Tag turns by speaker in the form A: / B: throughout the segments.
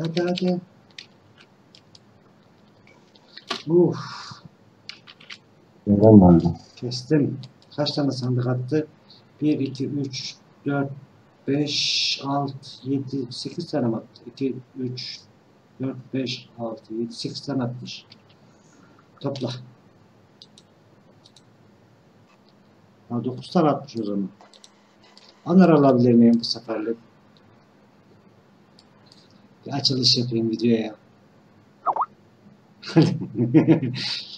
A: Hadi hadi. Uf.
B: Neden böyle?
A: Kestim. Kaç tane sandık attı? 1, 2, 3, 4, 5, 6, 7, 8 tane mi attı? 2, 3, 4, 5, 6, 7, 8 tane atmış. Topla. Ha, 9 tane atmış o zaman. Onlar alabilir miyim bu seferlik? Bir açılış yapayım videoya.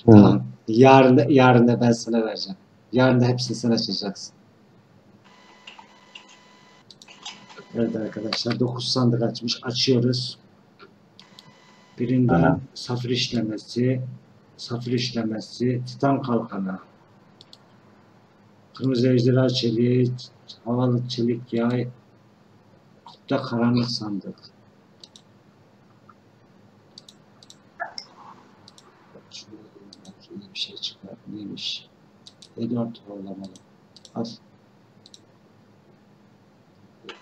A: Tamam. Yarın da, yarın da ben sana vereceğim. Yarın da hepsini sen açacaksın. Evet arkadaşlar 9 sandık açmış. Açıyoruz. Birinden
B: Aha.
A: safir işlemesi, safir işlemesi, titan kalkanı, kırmızı ejderha çeliği, havalı çelik yay, kutla karanlık sandık. Şöyle bir şey çıkar. Neymiş? Edward Horlamalı. Al.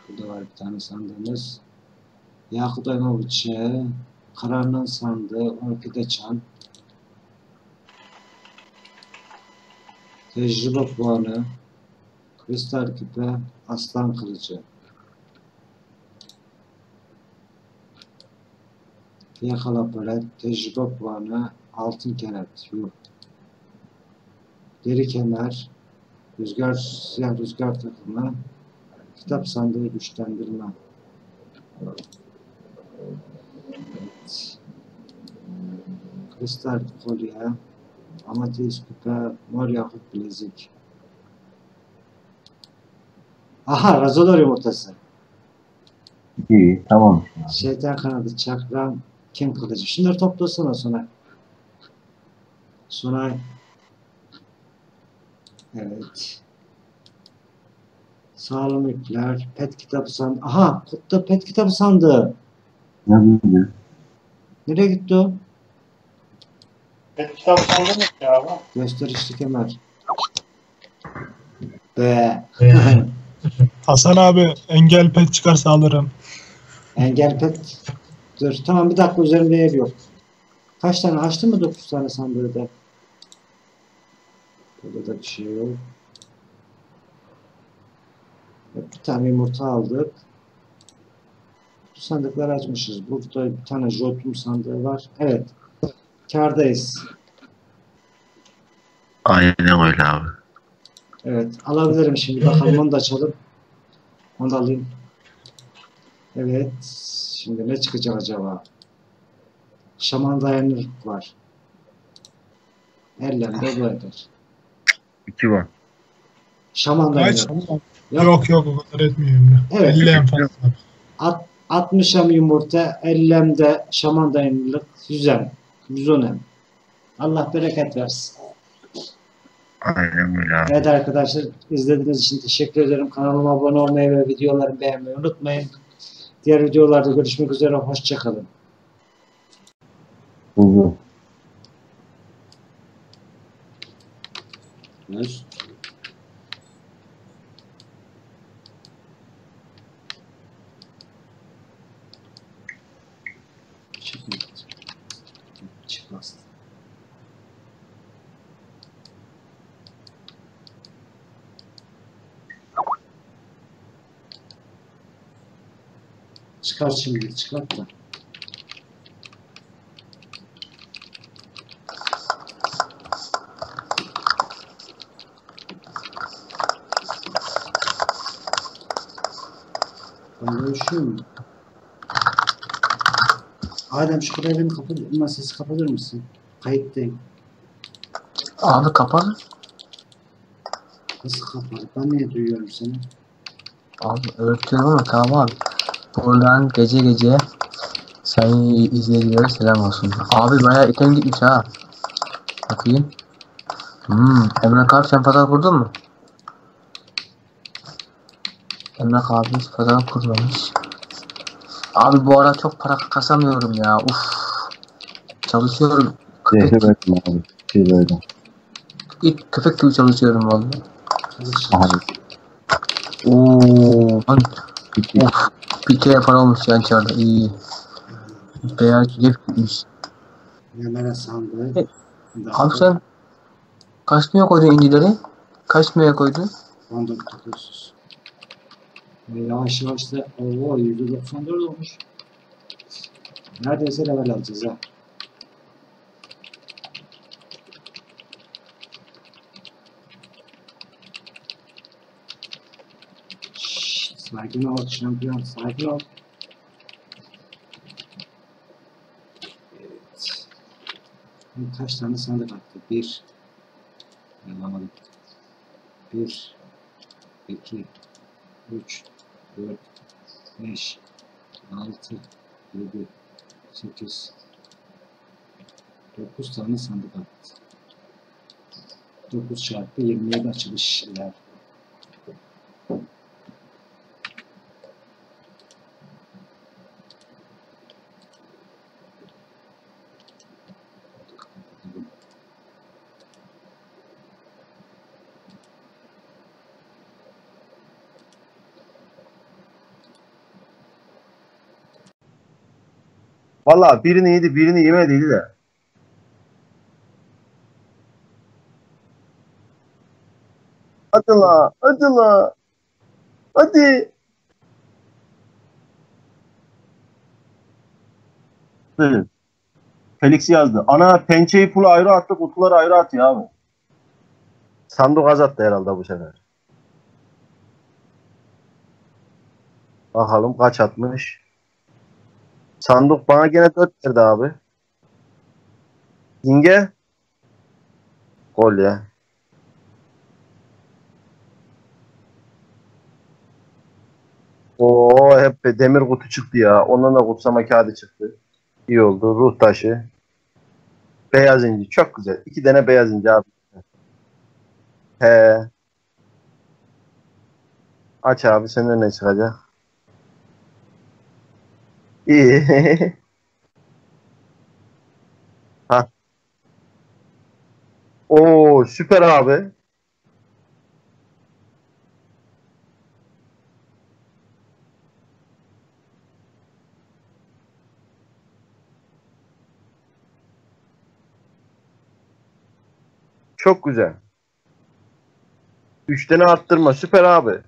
A: Burada var bir tane sandığımız. Yakut Aynoviç'e Kararnan sandığı, Orkide Çan. Tecrübe puanı. Kristal küpe, aslan kılıcı. Yakala palet, tecrübe puanı, altın kenet. Yuh. Deri kemer, rüzgar, siyah rüzgar takımı, kitap sandığı güçlendirme. Evet. Kristal kolye, amatist küpe, mor yakut bilezik. Aha, razodor yumurtası.
B: İyi, tamam.
A: Şeytan kanadı, çakram, kim kılıcı. Şunları toplasana Sonay. Sonay. Evet. Sağlam ipler, pet kitabı sandı. Aha, kutta pet kitabı sandı.
B: Ne bileyim.
A: Nereye gitti o?
C: Pet kitap sandın mı ya abi?
A: Gösterişli kemer. Be.
D: Hasan abi engel pet çıkarsa alırım.
A: Engel pet. Dur tamam bir dakika üzerimde yer yok. Kaç tane açtın mı 9 tane sandığı da? Burada da bir şey yok. Bir tane yumurta aldık. Bu sandıkları açmışız. Burada bir tane jotum sandığı var. Evet. Kardayız.
E: Aynen öyle abi.
A: Evet. Alabilirim şimdi. Bakalım onu da açalım. Onu da alayım. Evet. Şimdi ne çıkacak acaba? Şaman dayanırlık var. Ellerinde böyledir.
E: 2 var.
A: Şaman'da
D: Kaç?
A: Yok.
D: yok yok o kadar etmiyor
A: Evet.
D: 50 en fazla.
A: At, 60 hem yumurta, 50 hem de şaman dayanıklılık, 100 hem, 110 hem. Allah bereket versin.
E: Aynen öyle abi.
A: Evet arkadaşlar izlediğiniz için teşekkür ederim. Kanalıma abone olmayı ve videoları beğenmeyi unutmayın. Diğer videolarda görüşmek üzere. Hoşçakalın.
B: Hı.
A: Öz. Çıkmadı. Çıkmaz. Çıkar şimdi, çıkart da. Ben böyle üşüyor mu? Adem şu kamerayı kapat, sesi kapatır mısın? Kayıttayım.
F: Abi kapalı.
A: Nasıl kapalı? Ben niye duyuyorum seni?
F: Abi örtüyorum ama tamam abi. Buradan gece gece sayın izleyicilere selam olsun. Abi bayağı item gitmiş ha. Bakayım. Hmm, Emre abi sen fotoğraf kurdun mu? Emre abi hiç fotoğraf kurmamış. Abi bu ara çok para kasamıyorum ya. Uf. Çalışıyorum.
B: Zehri
F: Köpek,
B: verdim abi. Şey böyle.
F: ilk köpek gibi çalışıyorum vallahi.
B: Abi.
F: Oo, lan
B: Bitti.
F: of. Bir kere para olmuş yani çarda. İyi. Beyaz cep gitmiş.
A: Hemen sandığı.
F: Evet. Abi sen kaç liraya koydun incileri? Kaç liraya koydun?
A: 14900. Ve yavaş yavaş da ooo %94 olmuş. Neredeyse level alacağız ha. Şşş, sakin ol şampiyon sakin ol. Evet. Kaç tane sandık attı? Bir. Alamadım. Bir. 2 3 4 5 6 7 8 9 tane sandık attı. 9 çarpı 27 açılışlar.
G: Valla birini yedi birini yemediydi de. Hadi la hadi la. Hadi. Felix yazdı. Ana pençeyi pulu ayrı attı kutuları ayrı atıyor abi. Sandık az attı herhalde bu sefer. Bakalım kaç atmış. Sandık bana gene 4 verdi abi. Yenge. Gol ya. Oo hep demir kutu çıktı ya. Ondan da kutsama kağıdı çıktı. İyi oldu. Ruh taşı. Beyaz inci. Çok güzel. İki tane beyaz inci abi. He. Aç abi senden ne çıkacak? İyi. ha. Oo süper abi. Çok güzel. Üç tane arttırma. Süper abi.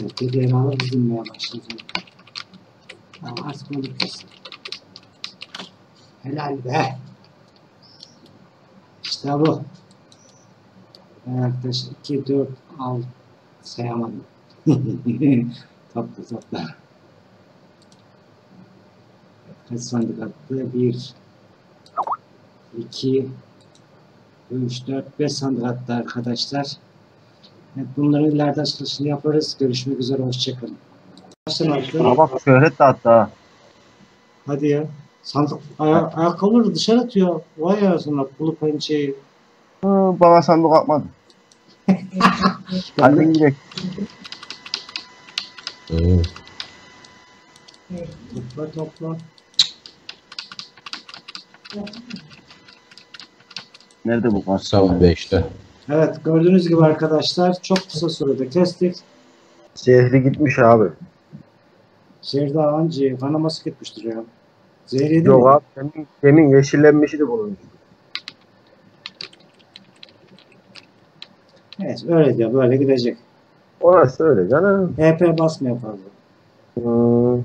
A: Dediğini alıp dinlemeye başladım. Ama artık onu bitmesin. Helal be. İşte bu. Ben arkadaş 2, 4, 6 sayamadım. topla topla. Kaç sandık attı? 1, 2, 3, 4, 5 sandık attı arkadaşlar. Evet, bunların ileride açılışını yaparız. Görüşmek üzere. Hoşçakalın.
G: Ama bak şöhret de attı ha.
A: Hadi ya. Sandık, aya ayakkabıları dışarı atıyor. Vay arasında pulu pençeyi.
G: Hı, bana sandık atmadı. Hadi gidelim.
A: Topla topla.
G: Nerede bu kart?
H: Sabah 5'te.
A: Evet gördüğünüz gibi arkadaşlar çok kısa sürede kestik.
G: Şehri gitmiş abi.
A: Şehirde anca kanaması gitmiştir ya. Zehri yedi
G: Yok
A: mi?
G: abi demin, demin yeşillenmişti bunun.
A: Evet öyle diyor böyle gidecek.
G: Orası öyle canım.
A: HP basmıyor fazla.
G: Hmm.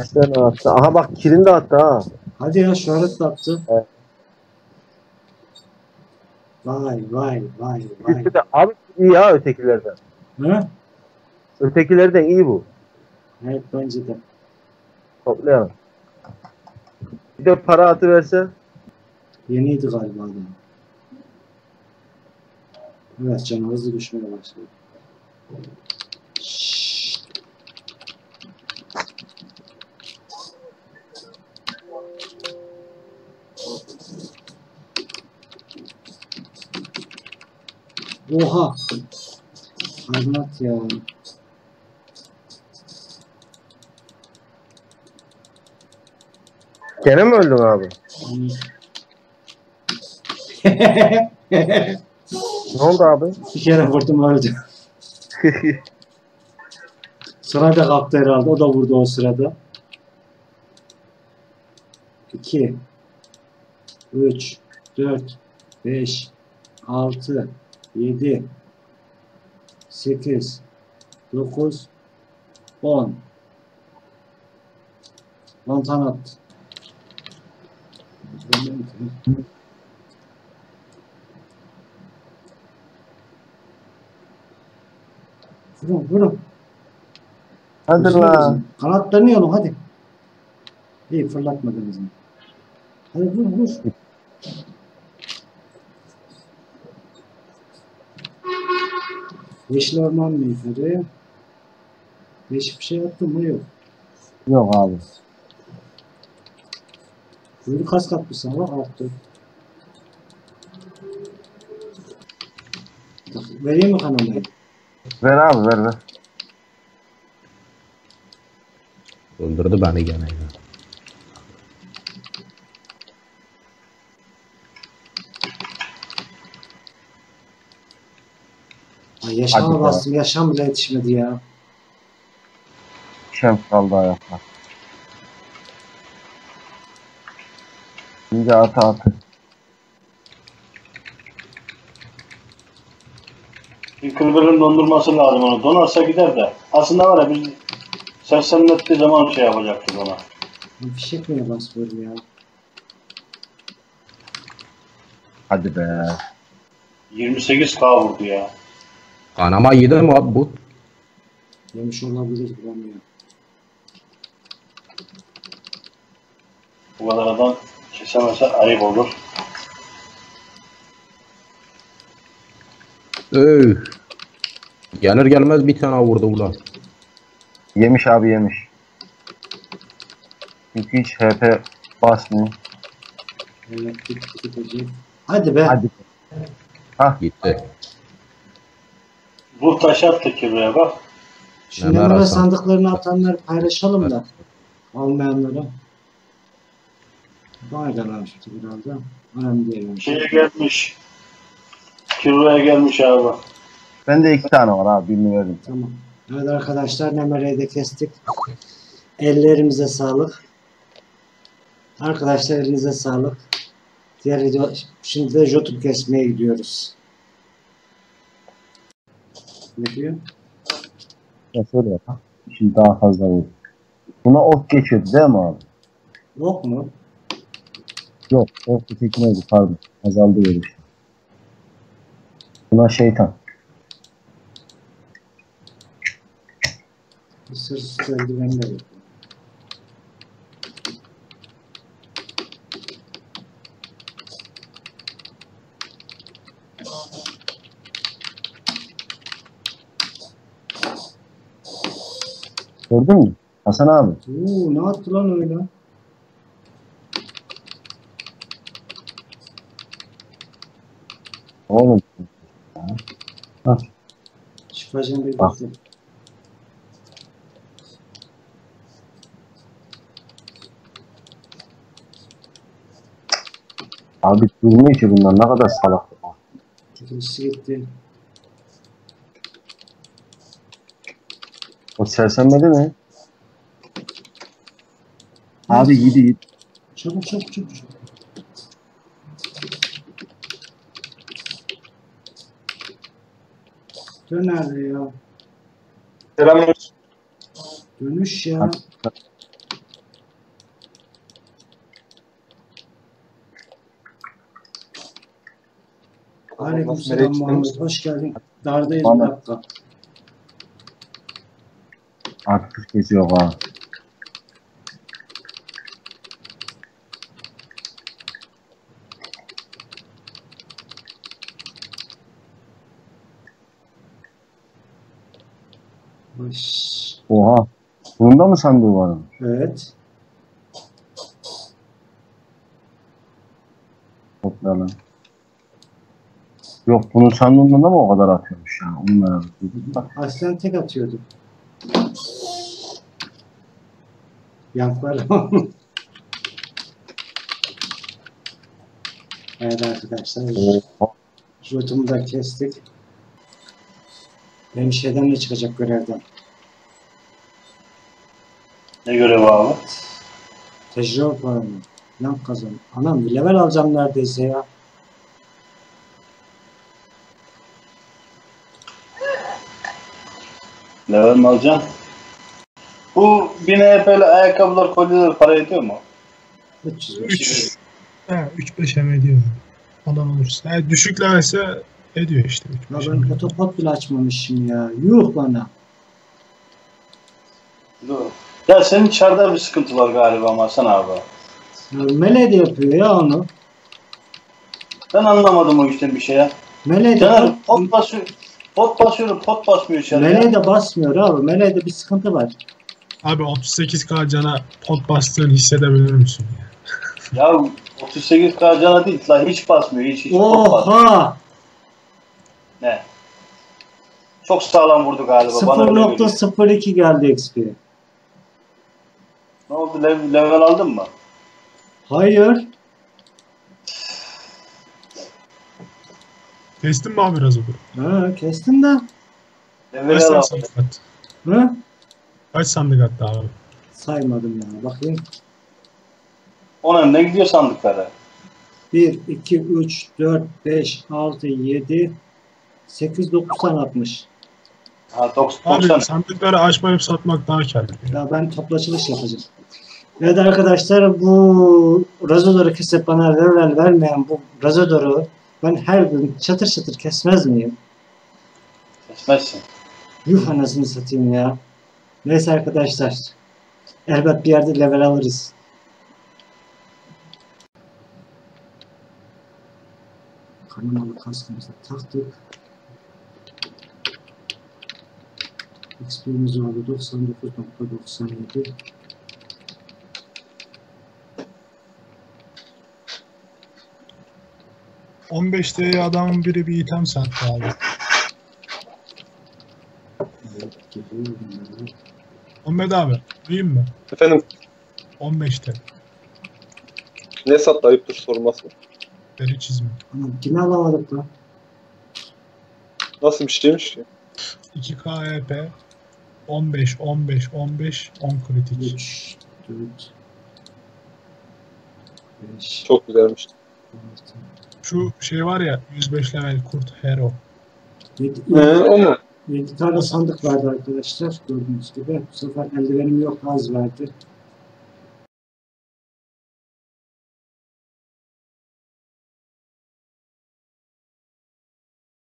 G: Tane attı? Aha bak kirin de attı ha.
A: Hadi ya şöhret de attı.
G: Evet.
A: Vay vay vay vay.
G: De abi iyi ya ötekilerden.
A: Ha?
G: Ötekilerden iyi bu.
A: Evet bence de.
G: Toplayalım. Bir de para atı verse.
A: Yeniydi galiba adam. Evet canı hızlı düşmeye başladı. Oha. Anlat ya.
I: Gene mi öldün abi? Ne oldu abi?
A: Bir kere vurdum öldü. Sonra da kalktı herhalde. O da vurdu o sırada. 2 3 4 5 6 7 8 9 10 10 tane attı. Vurun vurun.
I: Hadi
A: Üstüne
I: lan.
A: basın. Kanatlarını yolun hadi. İyi fırlatmadınız mı? Hadi vur vur. Yeşil orman meyferi. Değişik bir şey yaptım mı yok.
G: Yok abi.
A: Böyle kas katmış sana arttı. Vereyim mi kanamayı?
I: Ver abi ver ver.
H: Öldürdü beni gene ya.
A: Ay yaşama
G: Hadi
A: bastım. Yaşam bile yetişmedi ya.
G: Şems kaldı ayakta. Şimdi atı.
C: Bir kırgırın dondurması lazım onu. Donarsa gider de. Aslında var ya biz sersemlettiği zaman şey yapacaktık ona.
A: Bir fişek mi bas böyle ya?
G: Hadi be.
C: 28k vurdu ya.
H: Kanama yedi mi abi bu?
A: Yemiş olabilir bulamıyorum.
C: Bu kadar adam kesemese ayıp olur.
H: Öh. Gelir gelmez bir tane vurdu ulan.
G: Yemiş abi yemiş. Çünkü hiç HP basmıyor.
A: Evet git gidecek. Hadi be.
G: Hadi.
H: Gitti.
C: Bu taş attık ki buraya bak.
A: Şimdi
H: Ömer Hasan.
A: sandıklarını atanları paylaşalım da. Almayanlara. Faydalanmıştı biraz da. Önemli değil.
C: Şeye gelmiş. Kiloya gelmiş abi.
G: Bende iki tane var abi birini verdim.
A: Tamam. Evet arkadaşlar Nemere'yi de kestik. Ellerimize sağlık. Arkadaşlar elinize sağlık. Diğer video şimdi de YouTube kesmeye gidiyoruz. Diyor?
G: Ya şöyle yap. ha. Şimdi daha fazla vur. Buna ok geçiyordu değil mi abi?
A: Yok mu?
G: Yok. Ok tekmeydi pardon. Azaldı görüş. Buna şeytan.
A: Sırsız eldivenler
G: Gördün mü? Hasan abi.
A: Oo, ne yaptı lan öyle?
G: Oğlum.
A: Şifacın bir
G: Bak. Abi durmuyor ki bunlar. Ne kadar salak.
A: İkincisi gitti.
G: O sersemledi mi? Abi gidi git.
A: Çabuk çabuk çabuk. çabuk. Dön nerede ya?
C: Selamünaleyküm.
A: Dönüş ya. Aleykümselam Muhammed. Hoş geldin. Dardayız bir
G: Muhammed.
A: dakika.
G: Artık kesiyor ha.
A: Hoş.
G: Oha. Bunun da mı sandığı var?
A: Evet.
G: Toplayalım.
B: Yok bunun sandığında da mı o kadar atıyormuş ya? Onu merak. Bak
A: Aslen tek atıyordu. Yanklar. evet arkadaşlar.
B: Oha.
A: Rutumu da kestik. Hemşireden ne çıkacak görevden?
C: Ne görevi abi?
A: Tecrübe puanı. Yan kazan. Anam bir level alacağım neredeyse ya.
C: Level mi alacaksın? 1000 EP'li ayakkabılar, kolyeler para ediyor mu?
A: 300
D: 3 He 3-5 em ediyor. Adam olursa. Yani düşük levelse ediyor işte.
A: Ya
D: 3-5
A: ben
D: em.
A: fotopot bile açmamışım ya. Yuh bana.
C: Dur. Ya senin çarda bir sıkıntı var galiba Hasan abi.
A: Ya Mele de yapıyor ya onu.
C: Ben anlamadım o işten bir şey ya.
A: Mele de,
C: Caner pot basıyor. Pot basıyorum, pot basmıyor içeride.
A: Mele de basmıyor abi. Mele de bir sıkıntı var.
D: Abi 38k cana pot bastığını hissedebilir misin? ya?
C: Ya 38k cana değil la hiç basmıyor hiç hiç pot basmıyor.
A: Oha!
C: Ne? Çok sağlam vurdu galiba. Bana öyle geliyor.
A: 0.02 geldi XP.
C: Ne oldu? Level, level aldın mı?
A: Hayır.
D: Kestin mi abi biraz olur?
A: Ha, kestim de.
C: Level
D: Kaç
C: al.
D: Kaç sandık attı abi?
A: Saymadım ya. Bakayım.
C: Ona ne gidiyor sandıklara?
A: 1, 2, 3, 4, 5, 6, 7, 8, 9 tane atmış.
C: Ha 90.
D: Abi
C: 90.
D: sandıkları açmayıp satmak daha karlı.
A: Ya ben toplu açılış yapacağım. Evet arkadaşlar bu razoları kesip bana level vermeyen bu razoları ben her gün çatır çatır kesmez miyim?
C: Kesmezsin.
A: Yuh anasını satayım ya. Neyse arkadaşlar. Elbet bir yerde level alırız. Kanamalı kaskımızı taktık. XP'miz oldu 99.97.
D: Hı. 15'te adamın biri bir item sattı abi.
A: Evet, geliyor bunlar.
D: Ahmet abi duyayım mı?
J: Efendim
D: 15'te
J: ne sattı ayıptır sorması.
D: deri çizme.
A: Ama yine alamadık lan.
J: Nasıl bir şeymiş ki?
D: 2K EP 15 15 15 10 kritik.
A: 3, 4, 5,
J: Çok güzelmiş.
A: 6,
D: Şu şey var ya 105 level kurt hero.
A: 7,
J: Ee, o mu?
A: 7 tane sandık vardı arkadaşlar gördüğünüz gibi. Bu sefer eldivenim yok az verdi.